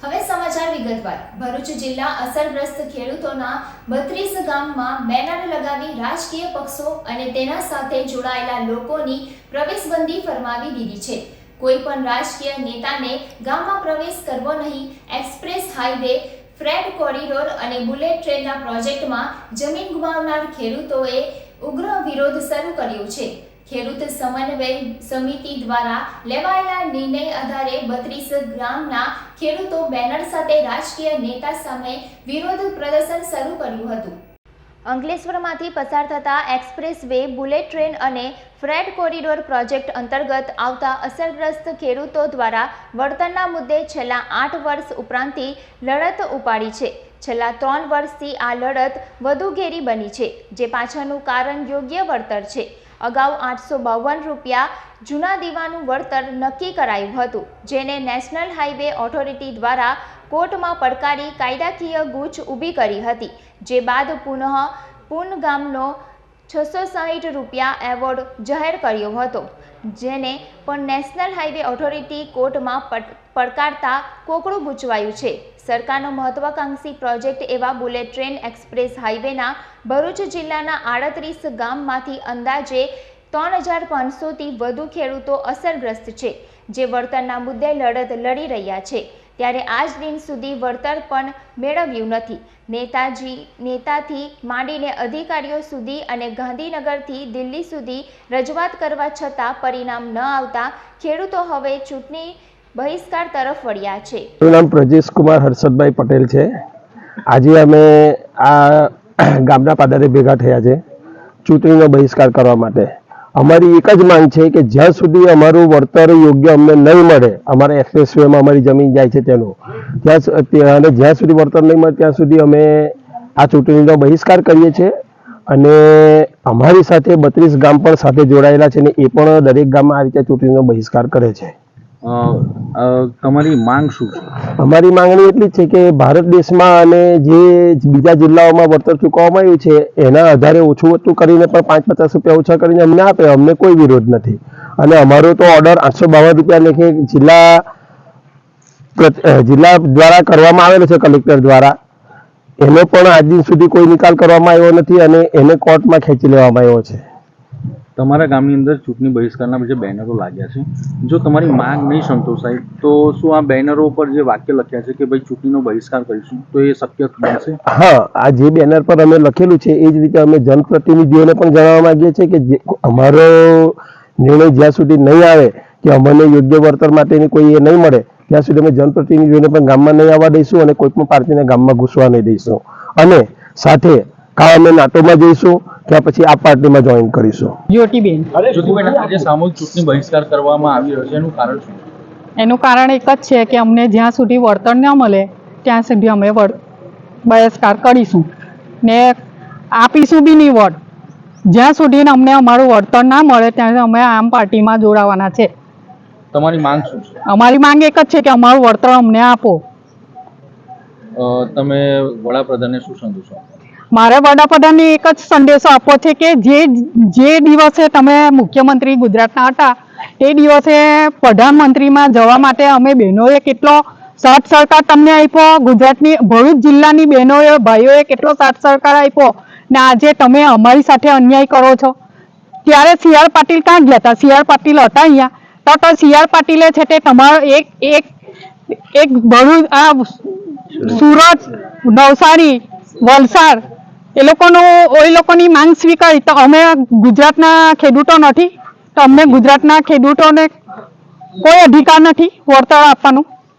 હવે સમાચાર વિગતવાર. ભરૂચ જિલ્લા અસરગ્રસ્ત ખેડૂતોના બત્રીસ ગામમાં બેનર લગાવી રાજકીય પક્ષો અને તેના સાથે જોડાયેલા લોકોની પ્રવેશબંધી ફરમાવી દીધી છે. કોઈ પણ રાજકીય નેતાને ગામમાં પ્રવેશ કરવો નહીં. એક્સપ્રેસ હાઈવે, ફ્રેડ કોરિડોર અને બુલેટ ટ્રેનના પ્રોજેક્ટમાં જમીન ગુમાવનાર ખેડૂતોએ ઉગ્ર વિરોધ શરૂ કર્યો છે. ખેડૂત સમન્વય સમિતિ દ્વારા લેવાયેલા નિર્ણય આધારે બત્રીસ ગ્રામના ખેડૂતો બેનર સાથે રાજકીય નેતા સામે વિરોધ પ્રદર્શન શરૂ કર્યું હતું. અંકલેશ્વરમાંથી પસાર થતા એક્સપ્રેસ વે, બુલેટ ટ્રેન અને ફ્રેડ કોરિડોર પ્રોજેક્ટ અંતર્ગત આવતા અસરગ્રસ્ત ખેડૂતો દ્વારા વળતરના મુદ્દે છેલ્લા આઠ વર્ષ ઉપરાંતથી લડત ઉપાડી છે. છેલ્લા ત્રણ વર્ષથી આ લડત વધુ ઘેરી બની છે, જે પાછળનું કારણ યોગ્ય વળતર છે. અગાઉ આઠસો બાવન રૂપિયા જૂના દીવાનું વળતર નક્કી કરાયું હતું, જેને નેશનલ હાઈવે ઓથોરિટી દ્વારા કોર્ટમાં પડકારી કાયદાકીય ગૂંચ ઊભી કરી હતી, જે બાદ પુનઃ પૂન ગામનો છસો સાહીઠ રૂપિયા એવોર્ડ જાહેર કર્યો હતો. જેને પણ નેશનલ હાઈવે ઓથોરિટી કોર્ટમાં પડકારતા કોકડું ગૂંચવાયું છે. સરકારનો મહત્વાકાંક્ષી પ્રોજેક્ટ એવા બુલેટ ટ્રેન એક્સપ્રેસ હાઈવેના ભરૂચ જિલ્લાના આડત્રીસ ગામમાંથી અંદાજે ત્રણ હજાર પાંચસોથી વધુ ખેડૂતો અસરગ્રસ્ત છે, જે વળતરના મુદ્દે લડત લડી રહ્યા છે. ત્યારે આજ દિન સુધી વળતર પણ મેળવ્યું નથી. નેતાજી, નેતાથી માંડીને અધિકારીઓ સુધી અને ગાંધીનગરથી દિલ્હી સુધી રજૂઆત કરવા છતાં પરિણામ ન આવતા ખેડૂતો હવે ચૂંટણી બહિષ્કાર તરફ વળ્યા છે. મારું નામ પ્રજેશકુમાર હર્ષદભાઈ પટેલ છે. આજે અમે આ ગામના પાદરે ભેગા થયા છે ચૂંટણીનો બહિષ્કાર કરવા માટે. અમારી એક જ માંગ છે કે જ્યાં સુધી અમારું વળતર યોગ્ય અમને નહીં મળે, અમારા એક્સપ્રેસવેમાં અમારી જમીન જાય છે તેનું, ત્યાં અને જ્યાં સુધી વળતર નહીં મળે, ત્યાં સુધી અમે આ ચૂંટણીનો બહિષ્કાર કરીએ છીએ. અને અમારી સાથે બત્રીસ ગામ પણ સાથે જોડાયેલા છે ને એ પણ દરેક ગામમાં આ રીતે ચૂંટણીનો બહિષ્કાર કરે છે. તમારી માંગ શું છે? અમારી માંગણી એટલી છે કે ભારત દેશમાં અને જે બીજા જિલ્લાઓમાં વળતર ચૂકવવામાં આવ્યું છે, એના આધારે ઓછું વધતું કરીને પણ પાંચ પચાસ રૂપિયા ઓછા કરીને અમને આપે, અમને કોઈ વિરોધ નથી. અને અમારો તો ઓર્ડર આઠસો બાવન રૂપિયા લેખે જિલ્લા જિલ્લા દ્વારા કરવામાં આવેલો છે કલેક્ટર દ્વારા. એનો પણ આજ દિન સુધી કોઈ નિકાલ કરવામાં આવ્યો નથી અને એને કોર્ટમાં ખેંચી લેવામાં આવ્યો છે. તમારા ગામની અંદર ચૂંટણી બહિષ્કારના જે બેનરો લાગ્યા છે, જો તમારી માંગ નહીં સંતોષાય, તો શું આ બેનરો ઉપર જે વાક્ય લખ્યા છે કે ભાઈ ચૂંટણીનો બહિષ્કાર કરીશું, તો એ શક્ય બનશે? હા, આ જે બેનર પર અમે લખેલું છે, એ જ રીતે અમે જનપ્રતિનિધિઓને પણ જણાવવા માંગીએ છીએ કે અમારો નિર્ણય જ્યાં સુધી નહીં આવે, કે અમને યોગ્ય વળતર માટેની કોઈ એ નહીં મળે, ત્યાં સુધી અમે જનપ્રતિનિધિઓને પણ ગામમાં નહીં આવવા દઈશું અને કોઈ પણ પાર્ટીને ગામમાં ઘૂસવા નહીં દઈશું. અને સાથે કાં અમે નાટોમાં જઈશું કે પછી આ પાર્ટીમાં જોઈન કરીશું. જ્યોતિબેન જ્યોતિબેન આજે સામૂહિક ચૂંટણી બહિષ્કાર કરવામાં આવી રહ્યો છે. એનું કારણ શું? એનું કારણ એક જ છે કે અમને જ્યાં સુધી વળતર ન મળે ત્યાં સુધી અમે બહિષ્કાર કરીશું. ને આપીશું બી નહીં વોટ જ્યાં સુધી અમને અમારું વળતર ના મળે ત્યાં સુધી અમે આમ પાર્ટીમાં જોડાવાના છે. તમારી માંગ શું છે? અમારી માંગ એક જ છે કે અમારું વળતર અમને આપો. તમે વડાપ્રધાનને શું સંદેશો આપો? મારે વડાપ્રધાનને એક જ સંદેશો આપવો છે કે જે જે દિવસે તમે મુખ્યમંત્રી ગુજરાતના હતા તે દિવસે પ્રધાનમંત્રીમાં જવા માટે અમે બહેનોએ કેટલો સાથ સહકાર તમને આપ્યો, ગુજરાતની ભરૂચ જિલ્લાની બહેનોએ, ભાઈઓએ કેટલો સાથ સહકાર આપ્યો ને આજે તમે અમારી સાથે અન્યાય કરો છો. ત્યારે સી આર પાટીલ ક્યાં ગયા હતા? સી આર પાટીલ હતા અહીંયા. તો તો સી આર પાટીલે છે તે તમારો એક એક એક ભરૂચ, આ સુરત, નવસારી, વલસાડ એ લોકોનું, એ લોકોની માંગ સ્વીકારી. તો અમે ગુજરાતના ખેડૂતો નથી. તો અમને ગુજરાતના ખેડૂતોને કોઈ અધિકાર નથી, વળતર આપવાનું.